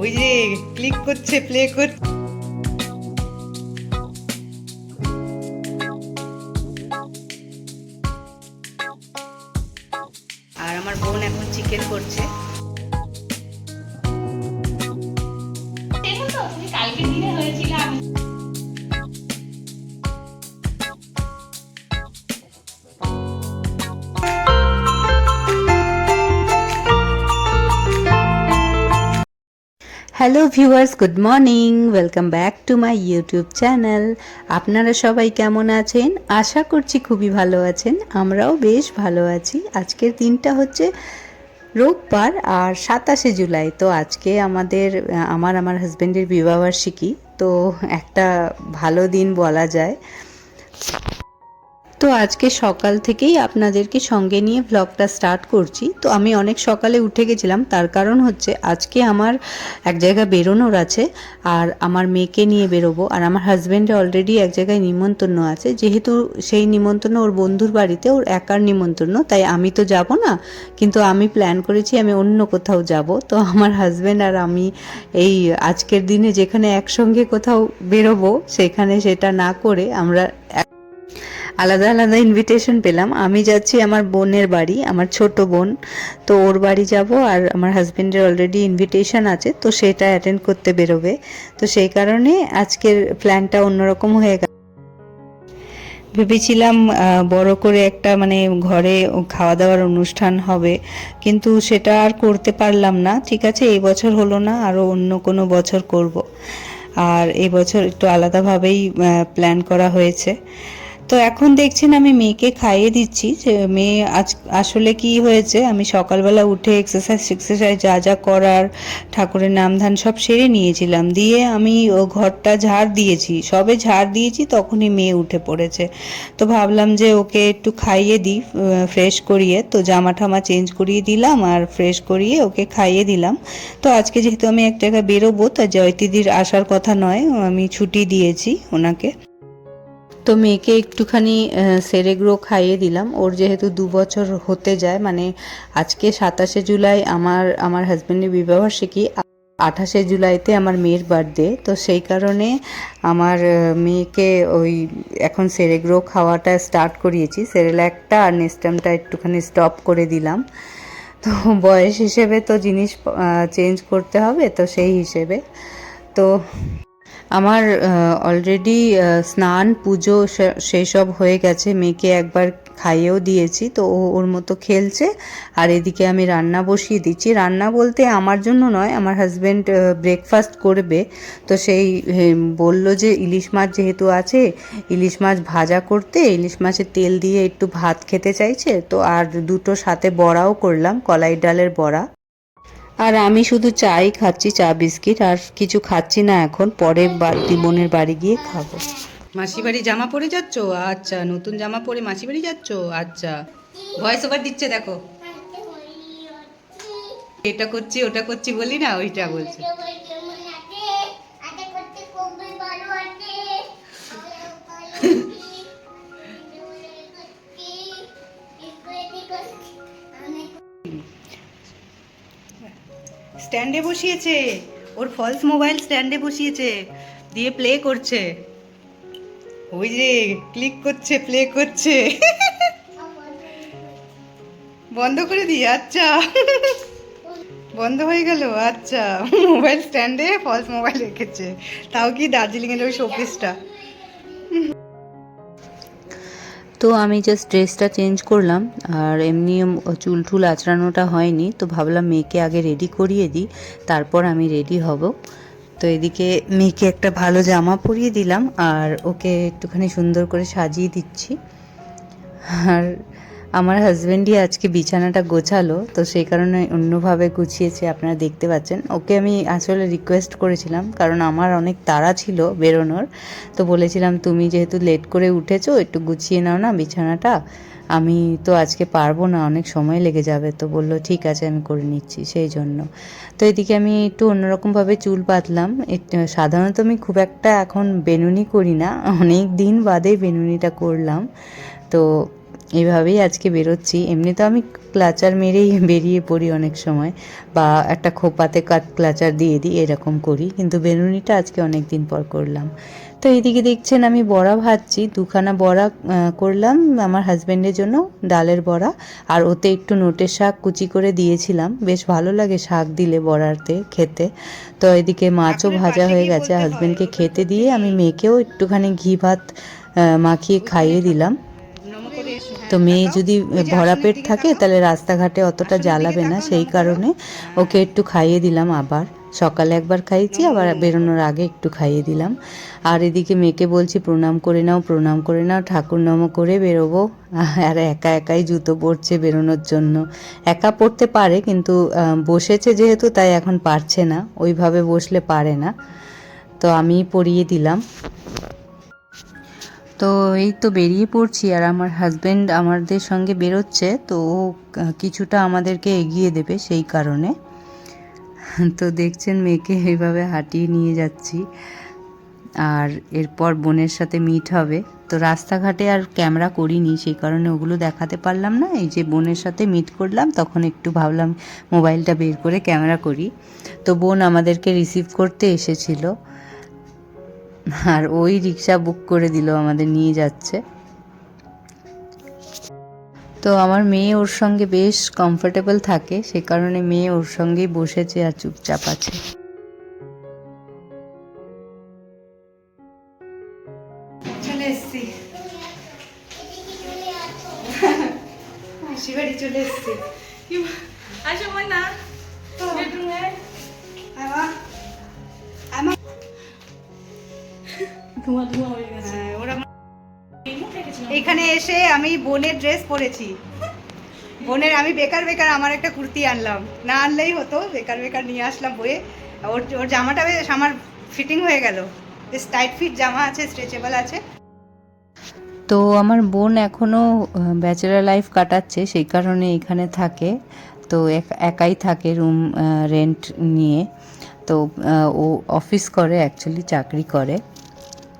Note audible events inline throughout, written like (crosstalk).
ওই যে ক্লিক করছে প্লে করছে hello viewers good morning welcome back to my YouTube channel আপনারা সবাই কেমন আছেন? আশা করছি খুবই ভালো আছেন। আমরাও বেশ ভালো আছি। আজকের দিনটা হচ্ছে রোববার আর সাতাশে জুলাই। তো আজকে আমাদের, আমার আমার হাজব্যান্ডের বিবাহবার্ষিকী। তো একটা ভালো দিন বলা যায়। তো আজকে সকাল থেকেই আপনাদেরকে সঙ্গে নিয়ে ভ্লগটা স্টার্ট করছি। তো আমি অনেক সকালে উঠে গেছিলাম, তার কারণ হচ্ছে আজকে আমার এক জায়গায় বেরোনোর আছে আর আমার মেয়েকে নিয়ে বেরোবো। আর আমার হাজব্যান্ডের অলরেডি এক জায়গায় নিমন্ত্রণ আছে, যেহেতু সেই নিমন্ত্রণ ওর বন্ধুর বাড়িতে, ওর একার নিমন্ত্রণ, তাই আমি তো যাব না, কিন্তু আমি প্ল্যান করেছি আমি অন্য কোথাও যাব। তো আমার হাজব্যান্ড আর আমি এই আজকের দিনে যেখানে একসঙ্গে কোথাও বেরোবো, সেখানে সেটা না করে আমরা আলাদা আলাদা ইনভিটেশন পেলাম। আমি যাচ্ছি আমার বোনের বাড়ি, আমার ছোট বোন। তো ওর বাড়ি যাব আর আমার হাজব্যান্ডের অলরেডি ইনভিটেশন আছে, তো সেটা অ্যাটেন্ড করতে বেরোবে। তো সেই কারণে আজকের প্ল্যানটা অন্যরকম হয়ে গেল। ভেবেছিলাম বড় করে একটা মানে ঘরে খাওয়া দাওয়ার অনুষ্ঠান হবে। কিন্তু সেটা আর করতে পারলাম না। ঠিক আছে, এই বছর হলো না আরও অন্য কোনো বছর করব। আর এই বছর একটু আলাদাভাবেই প্ল্যান করা হয়েছে। তো এখন দেখছেন আমি মেয়েকে খাইয়ে দিচ্ছি যে মেয়ে আজ আসলে কি হয়েছে? আমি সকালবেলা উঠে এক্সারসাইজ এক্সারসাইজ যা যা করার, ঠাকুরের নাম ধান সব সেরে নিয়েছিলাম। দিয়ে আমি ও ঘরটা ঝাড় দিয়েছি। সবে ঝাড় দিয়েছি, তখনই মেয়ে উঠে পড়েছে। তো ভাবলাম যে ওকে একটু খাইয়ে দিই ফ্রেশ করিয়ে। তো জামা ঠামা চেঞ্জ করিয়ে দিলাম আর ফ্রেশ করিয়ে ওকে খাইয়ে দিলাম। তো আজকে যেহেতু আমি এক জায়গায় বেরোবো, তা জয়তিদির আসার কথা নয়, আমি ছুটি দিয়েছি ওনাকে। তো মেয়েকে একটুখানি সেরেগ্রো খাইয়ে দিলাম। ওর যেহেতু দু বছর হতে যায় মানে আজকে সাতাশে জুলাই আমার আমার হাজব্যান্ডের বিবাহবার্ষিকী আঠাশে জুলাইতে আমার মেয়ের বার্থডে। তো সেই কারণে আমার মেয়েকে ওই এখন সেরেগ্রো খাওয়াটা স্টার্ট করিয়েছি। সেরেল্যাকটা আর নেস্টামটা একটুখানি স্টপ করে দিলাম। তো বয়স হিসেবে তো জিনিস চেঞ্জ করতে হবে তো সেই হিসেবে। তো আমার অলরেডি স্নান, পুজো সেসব হয়ে গেছে। মেয়েকে একবার খাইয়েও দিয়েছি, তো ও, ওর মতো খেলছে। আর এদিকে আমি রান্না বসিয়ে দিচ্ছি। রান্না বলতে আমার জন্য নয়, আমার হাজব্যান্ড ব্রেকফাস্ট করবে। তো সেই বলল যে ইলিশ মাছ যেহেতু আছে, ইলিশ মাছ ভাজা করতে, ইলিশ মাছের তেল দিয়ে একটু ভাত খেতে চাইছে, তো আর দুটো সাথে বড়াও করলাম, কলাই ডালের বড়া। আর আমি শুধু চাই খাচ্ছি চা, বিস্কিট, আর কিছু খাচ্ছি না এখন, পরে বাড়তি বোনের বাড়ি গিয়ে খাব। মাসি বাড়ি জামা পরে যাচ্ছ? আচ্ছা নতুন জামা পরে মাসি বাড়ি যাচ্ছ? আচ্ছা। ভয়েস ওভার দিচ্ছে, দেখো। এটা করছি, ওটা করছি বলি না, ওইটা বলছে। স্ট্যান্ডে বসিয়েছে। ওর ফলস মোবাইল স্ট্যান্ডে বসিয়েছে। দিয়ে প্লে করছে। ওই যে ক্লিক করছে প্লে করছে। বন্ধ করে দিই আচ্ছা। বন্ধ হয়ে গেল আচ্ছা। মোবাইল স্ট্যান্ডে ফলস মোবাইল রেখেছে। তাও কি দার্জিলিংয়ের ওই শোপিসটা তো আমি জাস্ট ড্রেসটা চেঞ্জ করলাম, আর এমনি চুল টুল আঁচড়ানোটা হয়নি, তো ভাবলাম মেয়েকে আগে রেডি করিয়ে দিই, তারপর আমি রেডি হব। তো এদিকে মেয়েকে একটা ভালো জামা পরিয়ে দিলাম, আর ওকে একটুখানি সুন্দর করে সাজিয়ে দিচ্ছি। আর আমার হাজব্যান্ডই আজকে বিছানাটা গোছালো, তো সেই কারণে অন্যভাবে গুছিয়েছে, আপনারা দেখতে পাচ্ছেন। ওকে আমি আসলে রিকোয়েস্ট করেছিলাম, কারণ আমার অনেক তাড়া ছিল বেরোনোর। তো বলেছিলাম, তুমি যেহেতু লেট করে উঠেছো, একটু গুছিয়ে নাও না বিছানাটা। আমি তো আজকে পারব না, অনেক সময় লেগে যাবে। তো বলল, ঠিক আছে, আমি করে নিচ্ছি। সেই জন্য। তো এদিকে আমি একটু অন্যরকমভাবে চুল একটু- সাধারণত আমি খুব একটা এখন বেনুনি করি না, অনেক দিন বাদে বেনুনিটা করলাম। তো এইভাবেই আজকে বেরোচ্ছি। এমনি তো আমি ক্লাচার মেরেই বেরিয়ে পড়ি অনেক সময় বা একটা খোপাতে কাট ক্লাচার দিয়ে দিই এরকম করি। কিন্তু বেরুনিটা আজকে অনেক দিন পর করলাম। তো এইদিকে দেখছেন আমি বড়া ভাজছি। দুখানা বড়া করলাম আমার হাজব্যান্ডের জন্য ডালের বড়া। আর ওতে একটু নোটের শাক কুচি করে দিয়েছিলাম। বেশ ভালো লাগে শাক দিলে বড়াতে খেতে। তো এদিকে মাছও ভাজা হয়ে গেছে। হাজব্যান্ডকে খেতে দিয়ে আমি মেয়েকেও একটুখানি ঘি ভাত মাখিয়ে খাইয়ে দিলাম। তো মেয়ে যদি ভরা পেট থাকে তাহলে রাস্তাঘাটে অতটা জ্বালাবে না সেই কারণে ওকে একটু খাইয়ে দিলাম আবার। সকালে একবার খাইয়েছি আবার বেরোনোর আগে একটু খাইয়ে দিলাম। আর এদিকে মেয়েকে বলছি প্রণাম করে নাও প্রণাম করে নাও ঠাকুর নম করে বেরোবো। (laughs) আর একা একাই জুতো পরছে বেরোনোর জন্য। একা পড়তে পারে কিন্তু বসেছে যেহেতু তাই এখন পারছে না। ওইভাবে বসলে পারে না। তো আমি পরিয়ে দিলাম। তো এই তো বেরিয়ে পড়ছি আর আমার হাজব্যান্ড আমাদের সঙ্গে বেরোচ্ছে, তো ও কিছুটা আমাদেরকে এগিয়ে দেবে সেই কারণে। তো দেখছেন মেয়েকে এইভাবে হাঁটিয়ে নিয়ে যাচ্ছি। আর এরপর বোনের সাথে মিট হবে। তো রাস্তাঘাটে আর ক্যামেরা করিনি, সেই কারণে ওগুলো দেখাতে পারলাম না। এই যে বোনের সাথে মিট করলাম, তখন একটু ভাবলাম মোবাইলটা বের করে ক্যামেরা করি। তো বোন আমাদেরকে রিসিভ করতে এসেছিল। আর ওই রিক্সা বুক করে দিল আমাদের নিয়ে যাচ্ছে। তো আমার মেয়ে ওর সঙ্গে বেশ কমফোর্টেবল থাকে সে কারণে মেয়ে ওর সঙ্গেই বসেছে আর চুপচাপ আছে। চলে এসছি। চলে এসছি। আসো না ধোঁয়া ধোঁয়া হয়ে গেছে। ওরা এখানে এসে আমি বোনের ড্রেস পরেছি। বোনের আমি বেকার বেকার আমার একটা কুর্তি আনলাম। না আনলেই হতো বেকার বেকার নিয়ে আসলাম বয়ে ওর ওর জামাটা বেশ আমার ফিটিং হয়ে গেল। বেশ টাইট ফিট জামা আছে স্ট্রেচেবল আছে। তো আমার বোন এখনও ব্যাচেলার লাইফ কাটাচ্ছে সেই কারণে এখানে থাকে। তো এক- একাই থাকে রুম রেন্ট নিয়ে। তো ও অফিস করে অ্যাকচুয়ালি চাকরি করে।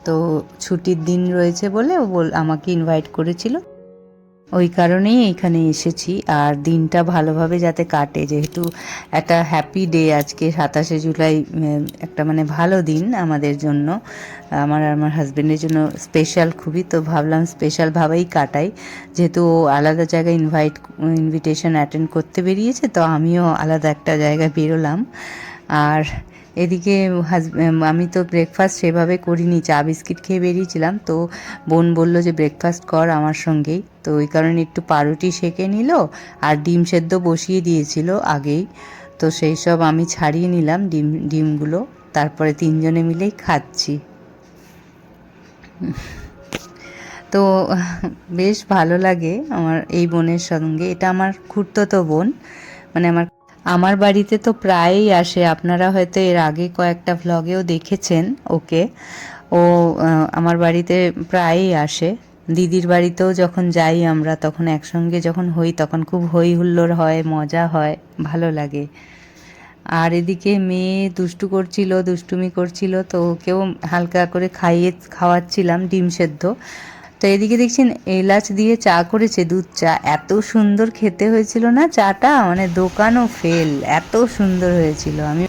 তো ছুটির দিন রয়েছে বলে ও আমাকে ইনভাইট করেছিল। ওই কারণেই এখানে এসেছি। আর দিনটা ভালোভাবে যাতে কাটে, যেহেতু একটা হ্যাপি ডে আজকে, সাতাশে জুলাই একটা মানে ভালো দিন আমাদের জন্য। আমার আর আমার হাজব্যান্ডের জন্য স্পেশাল খুবই, তো ভাবলাম স্পেশালভাবেই কাটাই। যেহেতু ও আলাদা জায়গায় ইনভাইট ইনভিটেশন অ্যাটেন্ড করতে বেরিয়েছে, তো আমিও আলাদা একটা জায়গায় বেরোলাম। আর এদিকে আমি তো ব্রেকফাস্ট সেভাবে করিনি, চা বিস্কিট খেয়ে বেরিয়েছিলাম। তো বোন বলল যে ব্রেকফাস্ট কর আমার সঙ্গেই। তো ওই কারণে একটু পাউরুটি সেঁকে নিল আর ডিম সেদ্ধ বসিয়ে দিয়েছিল আগেই। তো সেই সব আমি ছাড়িয়ে নিলাম ডিম, ডিমগুলো। তারপরে তিনজনে মিলেই খাচ্ছি। তো বেশ ভালো লাগে আমার এই বোনের সঙ্গে। এটা আমার খুঁড়তো বোন। মানে আমার আমার বাড়িতে তো প্রায়ই আসে। আপনারা হয়তো এর আগে কয়েকটা ভ্লগেও দেখেছেন ওকে। ও আমার বাড়িতে প্রায়ই আসে। দিদির বাড়িতেও যখন যাই আমরা, তখন একসঙ্গে যখন হই, তখন খুব হই হুল্লোড় হয়, মজা হয়, ভালো লাগে। আর এদিকে মেয়ে দুষ্টু করছিল, দুষ্টুমি করছিল, তো ওকেও হালকা করে খাইয়ে, খাওয়াচ্ছিলাম ডিম সেদ্ধ। তো এদিকে দেখছেন এলাচ দিয়ে চা করেছে দুধ চা। এত সুন্দর খেতে হয়েছিল না চাটা? মানে দোকানও ফেল এত সুন্দর হয়েছিল। আমি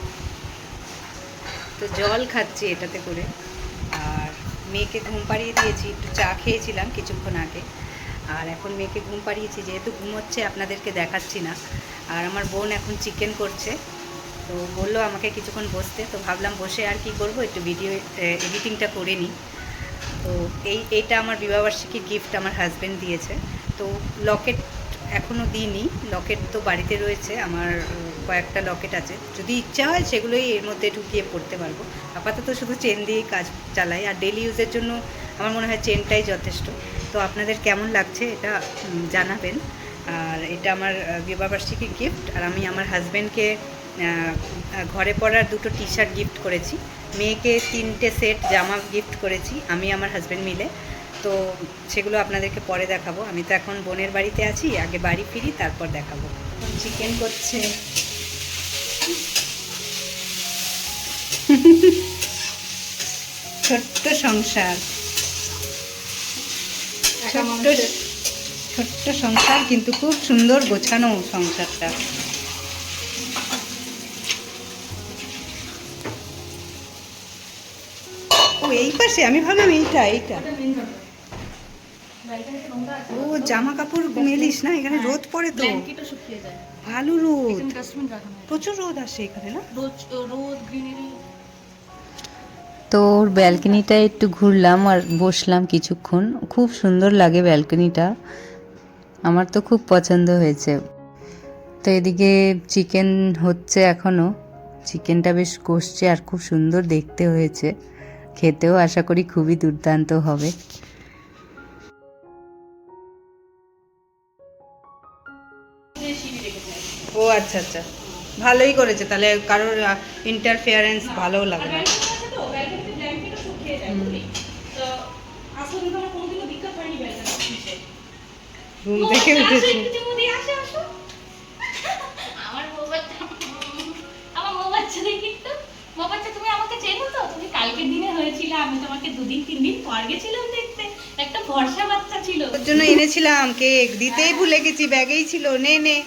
তো জল খাচ্ছি এটাতে করে। আর মেয়েকে ঘুম পাড়িয়ে দিয়েছি, একটু চা খেয়েছিলাম কিছুক্ষণ আগে। আর এখন মেয়েকে ঘুম পাড়িয়েছি, যেহেতু ঘুমোচ্ছে, আপনাদেরকে দেখাচ্ছি না। আর আমার বোন এখন চিকেন করছে। তো বলল আমাকে কিছুক্ষণ বসতে। তো ভাবলাম বসে আর কি করব, একটু ভিডিও এডিটিংটা করে নিই। তো এই, এটা আমার বিবাহবার্ষিকীর গিফট আমার হাজব্যান্ড দিয়েছে। তো লকেট এখনও দিইনি। লকেট তো বাড়িতে রয়েছে। আমার কয়েকটা লকেট আছে। যদি ইচ্ছা হয় সেগুলোই এর মধ্যে ঢুকিয়ে পড়তে পারব। আপাতত শুধু চেন দিয়েই কাজ চালাই। আর ডেলি ইউজের জন্য আমার মনে হয় চেনটাই যথেষ্ট। তো আপনাদের কেমন লাগছে এটা জানাবেন। আর এটা আমার বিবাহবার্ষিকীর গিফট আর আমি আমার হাজব্যান্ডকে ঘরে পরার দুটো টি শার্ট গিফট করেছি। মেয়েকে তিনটে সেট জামা গিফট করেছি আমি আমার হাজব্যান্ড মিলে। তো সেগুলো আপনাদেরকে পরে দেখাবো। আমি তো এখন বোনের বাড়িতে আছি আগে বাড়ি ফিরি তারপর দেখাবো। চিকেন করছে। (laughs) ছোট্ট সংসার। ছোট্ট ছোট্ট সংসার কিন্তু খুব সুন্দর গোছানো সংসারটা। ও এই পাশে আমি ভাবলাম এইটা এইটা। ও জামা কাপড় মেলিস না এখানে রোদ পড়ে তো। ব্ল্যাঙ্কেটও শুকিয়ে যায়। ভালো রোদ। হয়। প্রচুর রোদ আসে এখানে না? রোদ গ্রিনারি। তো ওর ব্যালকনিটায় একটু ঘুরলাম আর বসলাম কিছুক্ষণ। খুব সুন্দর লাগে ব্যালকনিটা। আমার তো খুব পছন্দ হয়েছে। তো এদিকে চিকেন হচ্ছে এখনও চিকেনটা বেশ কষছে আর খুব সুন্দর দেখতে হয়েছে। খেতেও আশা করি খুবই দুর্দান্ত হবে। ও আচ্ছা আচ্ছা। ভালোই করেছে তাহলে কারোর ইন্টারফিয়ারেন্স ভালো লাগে না। তো ব্যালকনিতে ব্ল্যাঙ্কেটও কালকের দিনে হয়েছিল আমি তোমাকে দুদিন তিন দিন পর গেছিলাম দেখতে। একটা ভরসা বাচ্চা ছিল। ওর জন্য এনেছিলাম কেক দিতেই ভুলে গেছি ব্যাগেই ছিল নে নে।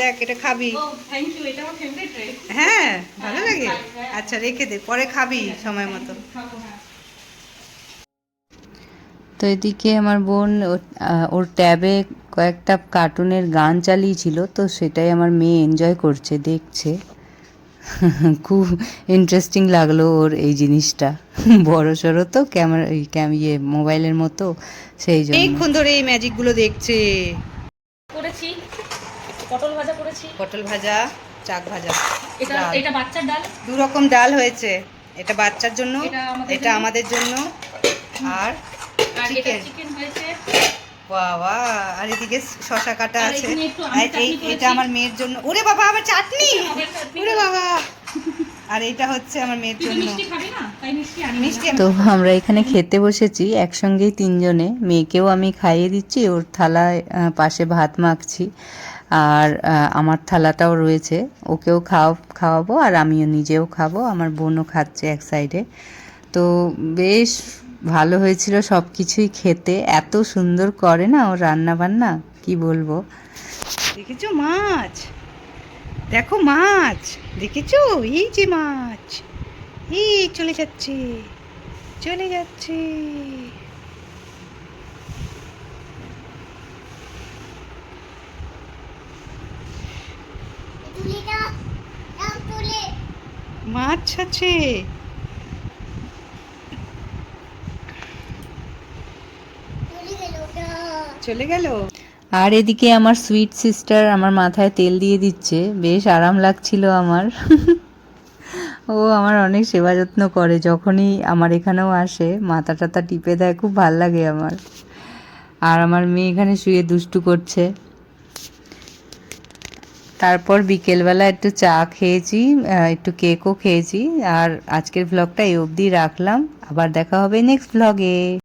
দেখ এটা খাবি। ও থ্যাংক ইউ এটা আমার ফেভারিট হ্যাঁ ভালো লাগে। আচ্ছা রেখে দে পরে খাবি সময় মতো। হ্যাঁ। তো এদিকে আমার বোন ওর ট্যাবে কয়েকটা কার্টুনের গান চালিয়েছিল তো সেটাই আমার মেয়ে এনজয় করছে দেখছে। খুব ইন্টারেস্টিং লাগল ওর এই জিনিসটা। বড় সড়ো তো ক্যামেরা ইয়ে মোবাইলের মতো সেই জন্য। অনেকক্ষণ ধরে এই ম্যাজিকগুলো দেখছে। করেছি। পটল ভাজা করেছি। পটল ভাজা চাক ভাজা। এটা ডাল। এটা বাচ্চার ডাল। দু রকম ডাল হয়েছে। এটা বাচ্চার জন্য এটা আমাদের জন্য। আর আর এটা চিকেন হয়েছে। বাবা আর এদিকে শশা কাটা আছে। আর এই এটা আমার মেয়ের জন্য। ওরে বাবা আবার চাটনি! ওরে বাবা! আর এটা হচ্ছে আমার মেয়ের তো জন্য। মিষ্টি খাবি না? তাই মিষ্টি আনি মিষ্টি তো আমরা এখানে খেতে বসেছি একসঙ্গেই তিনজনে। মেয়েকেও আমি খাইয়ে দিচ্ছি ওর থালায় পাশে ভাত মাখছি। আর আমার থালাটাও রয়েছে। ওকেও খাও খাওয়াবো আর আমিও নিজেও খাব। আমার বোনও খাচ্ছে এক সাইডে তো বেশ ভালো হয়েছিল সব কিছুই খেতে। এত সুন্দর করে না ওর রান্না বান্না কি বলব? দেখেছ মাছ? দেখো মাছ! দেখেছ? এই যে মাছ! এই চলে যাচ্ছে। চলে যাচ্ছে। মাছ আছে তুলি গেল ওটা চলে গেল? আর এদিকে আমার সুইট সিস্টার আমার মাথায় তেল দিয়ে দিচ্ছে। বেশ আরাম লাগছিল আমার। (laughs) ও আমার অনেক সেবা যত্ন করে। যখনই আমার এখানেও আসে, মাথা টাথা টিপে দেয়, খুব ভালো লাগে আমার। আর আমার মেয়ে এখানে শুয়ে দুষ্টু করছে। তারপর বিকেলবেলা একটু চা খেয়েছি একটু কেকও খেয়েছি। আর আজকের ব্লগটা এই অবধি রাখলাম। আবার দেখা হবে নেক্সট ব্লগে